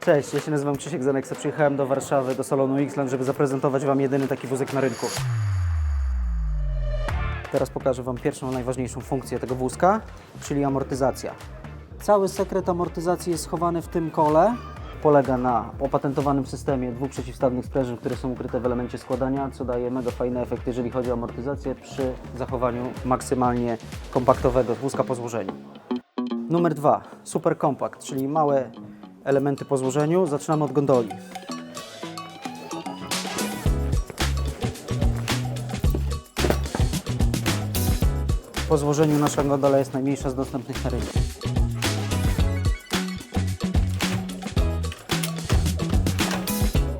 Cześć, ja się nazywam Krzysiek Zaneksa. Przyjechałem do Warszawy, do salonu Xland, żeby zaprezentować Wam jedyny taki wózek na rynku. Teraz pokażę Wam pierwszą, najważniejszą funkcję tego wózka, czyli amortyzacja. Cały sekret amortyzacji jest schowany w tym kole. Polega na opatentowanym systemie dwóch przeciwstawnych sprężyn, które są ukryte w elemencie składania, co daje mega fajny efekt, jeżeli chodzi o amortyzację przy zachowaniu maksymalnie kompaktowego wózka po złożeniu. Numer dwa, super kompakt, czyli małe elementy po złożeniu. Zaczynamy od gondoli. Po złożeniu nasza gondola jest najmniejsza z dostępnych na rynku.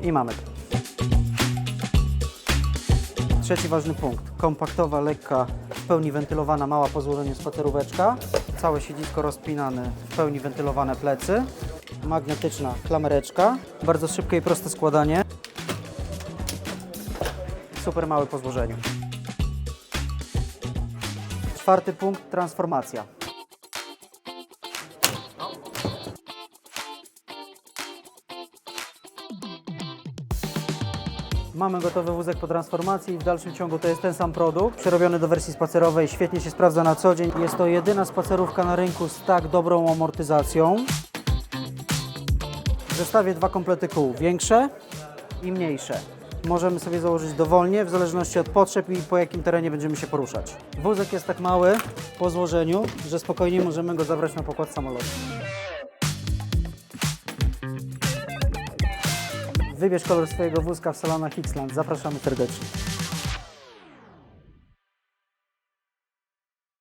I mamy to. Trzeci ważny punkt. Kompaktowa, lekka, w pełni wentylowana, mała po złożeniu spaceróweczka. Całe siedzisko rozpinane, w pełni wentylowane plecy. Magnetyczna klamereczka. Bardzo szybkie i proste składanie. Super mały po złożeniu. Czwarty punkt, transformacja. Mamy gotowy wózek po transformacji. W dalszym ciągu to jest ten sam produkt, przerobiony do wersji spacerowej. Świetnie się sprawdza na co dzień. Jest to jedyna spacerówka na rynku z tak dobrą amortyzacją. W zestawie dwa komplety kół, większe i mniejsze. Możemy sobie założyć dowolnie, w zależności od potrzeb i po jakim terenie będziemy się poruszać. Wózek jest tak mały po złożeniu, że spokojnie możemy go zabrać na pokład samolotu. Wybierz kolor swojego wózka w salonach Xland. Zapraszamy serdecznie.